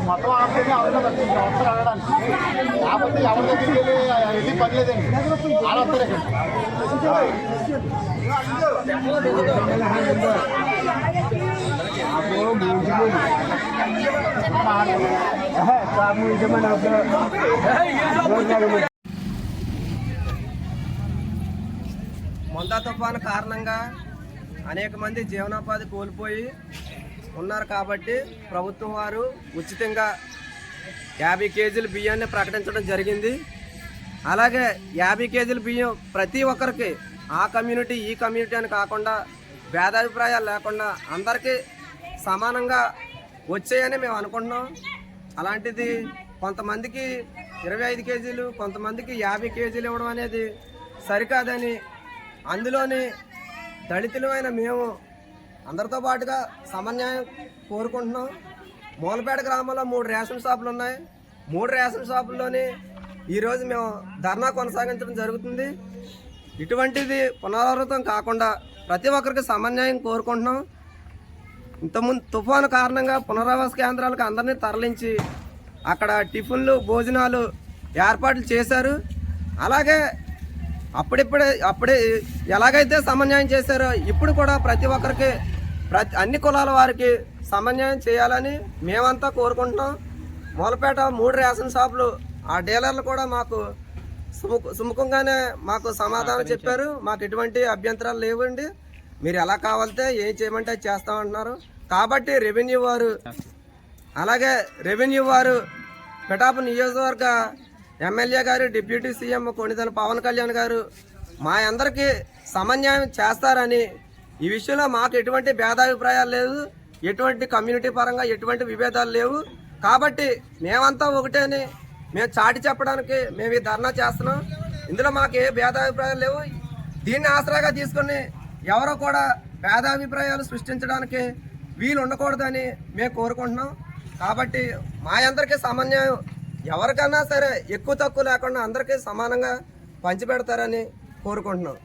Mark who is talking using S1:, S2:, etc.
S1: మొత్తం ఆడుతుంది అవన్నీ వచ్చింది వస్తారు అడగడానికి కాకపోతే ఎవరి దగ్గరికి వెళ్ళి ఇది పని లేదండి. వాళ్ళు ఇక్కడ.
S2: మొందా తుఫాను కారణంగా అనేక మంది జీవనోపాధి కోల్పోయి ఉన్నారు కాబట్టి ప్రభుత్వం వారు ఉచితంగా యాభై కేజీల బియ్యాన్ని ప్రకటించడం జరిగింది. అలాగే యాభై కేజీల బియ్యం ప్రతి ఒక్కరికి ఆ కమ్యూనిటీ ఈ కమ్యూనిటీ అని కాకుండా భేదాభిప్రాయాలు లేకుండా అందరికీ సమానంగా వచ్చాయని మేము అనుకుంటున్నాం. అలాంటిది కొంతమందికి ఇరవై ఐదు కేజీలు కొంతమందికి యాభై కేజీలు ఇవ్వడం అనేది సరికాదని అందులోని దళితులమైన మేము అందరితో పాటుగా సమన్యాయం కోరుకుంటున్నాం. మూలపేట గ్రామంలో మూడు రేషన్ షాపులు ఉన్నాయి. మూడు రేషన్ షాపుల్లోని ఈరోజు మేము ధర్నా కొనసాగించడం జరుగుతుంది. ఇటువంటిది పునరావృతం కాకుండా ప్రతి ఒక్కరికి సమన్యాయం కోరుకుంటున్నాం. ఇంతకుముందు తుఫాను కారణంగా పునరావాస కేంద్రాలకు అందరినీ తరలించి అక్కడ టిఫిన్లు భోజనాలు ఏర్పాట్లు చేశారు. అలాగే అప్పుడిప్పుడే అప్పుడే ఎలాగైతే సమన్యాయం చేశారో ఇప్పుడు కూడా ప్రతి ఒక్కరికి ప్రతి అన్ని కులాల వారికి సమన్యాయం చేయాలని మేమంతా కోరుకుంటున్నాం మూలపేట మూడు రేషన్ షాపులు ఆ డీలర్లు కూడా మాకు సుముఖ సుముఖంగానే మాకు సమాధానం చెప్పారు. మాకు ఎటువంటి అభ్యంతరాలు లేవండి. మీరు ఎలా కావాలితే ఏం చేయమంటే చేస్తామంటున్నారు. కాబట్టి రెవెన్యూ వారు అలాగే రెవెన్యూ వారు పిఠాపు నియోజకవర్గ ఎమ్మెల్యే గారు డిప్యూటీ సీఎం కొణిదల పవన్ కళ్యాణ్ గారు మా అందరికీ సమన్యాయం చేస్తారని ఈ విషయంలో మాకు ఎటువంటి భేదాభిప్రాయాలు లేదు ఎటువంటి కమ్యూనిటీ పరంగా ఎటువంటి విభేదాలు లేవు. కాబట్టి మేమంతా ఒకటేని మేము చాటి చెప్పడానికి మేము ఈ ధర్నా చేస్తున్నాం. ఇందులో మాకు ఏ భేదాభిప్రాయాలు లేవు. దీన్ని ఆసరాగా తీసుకొని ఎవరో కూడా భేదాభిప్రాయాలు సృష్టించడానికి వీలు ఉండకూడదని మేము కోరుకుంటున్నాం. కాబట్టి మా అందరికీ సమన్యాయం ఎవరికన్నా సరే ఎక్కువ తక్కువ లేకుండా అందరికీ సమానంగా పంచిపెడతారని కోరుకుంటున్నాం.